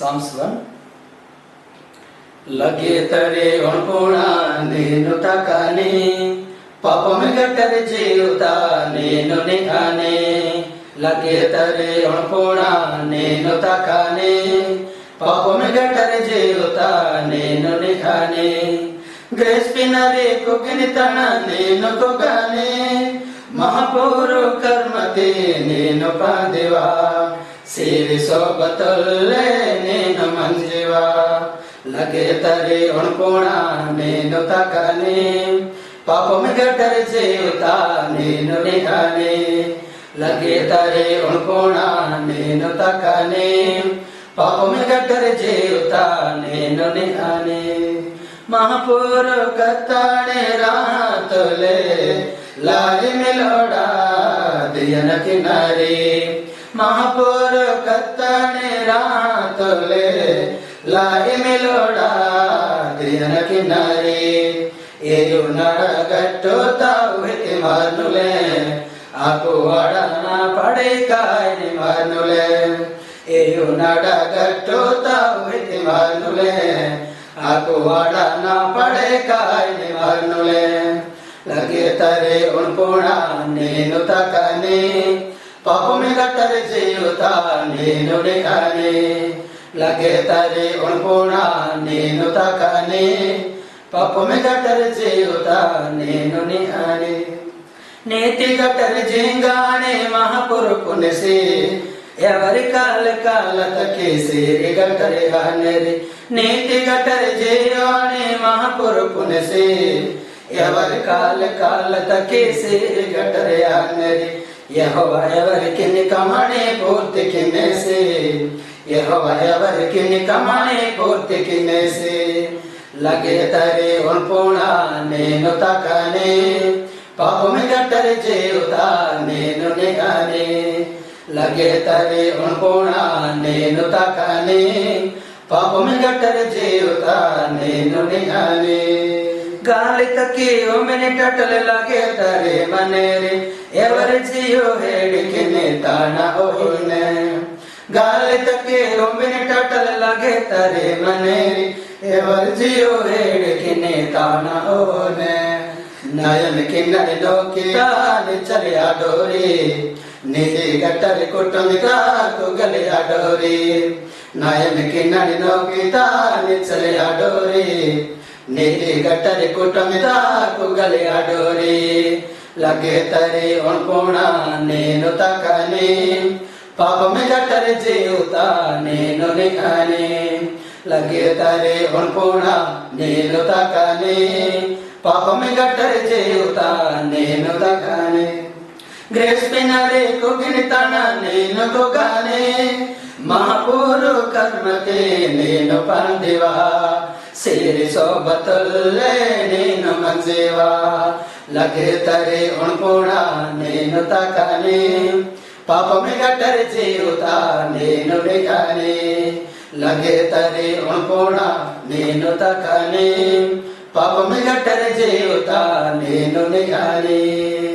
Songs one లగే తరే ఒణపోణ నేను తకానే పాపమే గట్టరి చేయుత నేను నిఘాని. లగే తరే ఒణపోణ నేను తకానే పాపమే గట్టరి చేయుత నేను నిఘాని. గ్రేస్ పినరే కుగిని తన నేను కుగాని మహాపూరు కర్మతే నేను పాదివా सिर सोबतुल्लेने नमंजिवा लगे तरे ने नेनु तकने पापम जटर जेवता नेनु निहने लगे तरे उणकोणा नेनु तकने पापम जटर जेवता नेनु निहने महापुर कताने रातले लारी मिलोड़ा दियन किनारे। కినారి మహాపూర్ కత్తనే రాతులే. లారి మిలోడా దియన కినారి ఏయు నడగట్టు తావితి మనులే ఆకు వడన పడే కాయని మనులే ఏయు నడగట్టు తావితి మనులే ఆకు వడన పడే కాయని మనులే లగే తరే ఉన్పుణ నేను తకనే. పాపమి గట్టరి చేయుత నేను నిఘానే లగే తరే ఉణ్పుణ నేను తకనే. పాపమి గట్టరి చేయుత నేను నిఘానే నీతి గట్టరి జింగానే మహాపురుపునిసి ఎవరి కాల కాల తకేసి గట్టరి హానరి నీతి గట్టరి జేయానే మహాపురుపునిసి ఎవరి కాల కాల తకేసి గట్టరి హానరి యహోవ ఎవరికి నికమణి పూర్తి కిన్నేసి యహోవ ఎవరికి నికమణి పూర్తి కిన్నేసి లగే తరి ఉల్పుణ నేను తకనే పాపమి గట్టరి చేయుత నేను నిగానే లగే తరి ఉల్పుణ నేను తకనే పాపమి గట్టరి చేయుత నేను నిగానే ಗಾಳಿತಕ್ಕಿ ಒಮ್ಮೆನೆ ಟಟಲಾಗೆತರೆ ಮನೇರಿ ಎವರ ಜಿಯೋ ಹೇಳಿಕೆನೆ ತಾಣ ಓಹಿನೆ ಗಾಳಿತಕ್ಕೆ ಒಮ್ಮೆನೆ ಟಟಲಾಗೆತರೆ ಮನೇರಿ ಎವರ ಜಿಯೋ ಹೇಳಿಕೆನೆ ತಾಣ ಓನೆ ನಯನ ಕಿನ್ನಡಿ ನೋಕಿದಾನೆ ಚಲಿಯ ಡೋರಿ. ನಿಧಿ ಗಟ್ಟರಿ ಕುಟುಂಬಿಕ ಕುಗಲಿಯ ಡೋರಿ. ನಯನ ಕಿನ್ನಡಿ ನೋಕಿದಾನೆ ಚಲಿಯ ಡೋರಿ. ನಿಧಿ ಗಟ್ಟರಿ ಕುಟುಂಬಿತ ಕುಗಲಿ ಆಡೋರಿ లగే తరి ఒణ్పుణ నేను తకనే పాపమి గట్టరి జీవుత నేను నిఘానే లగే తరి ఒణ్పుణ నేను తకనే పాపమి గట్టరి జీవుత నేను తకనే గ్రేస్ పినరే కుగిని తన నేను कर्मते नेन पाण्डेवा सिरि सोबतुल्ले नेन मंजेवा, लगे तरे उणपुणा नेन तकाने पाप में गटर जीवता नेन बेकाने लगे तरे उणपुणा नेन तकाने पाप में गटर जीवता नेन निकाने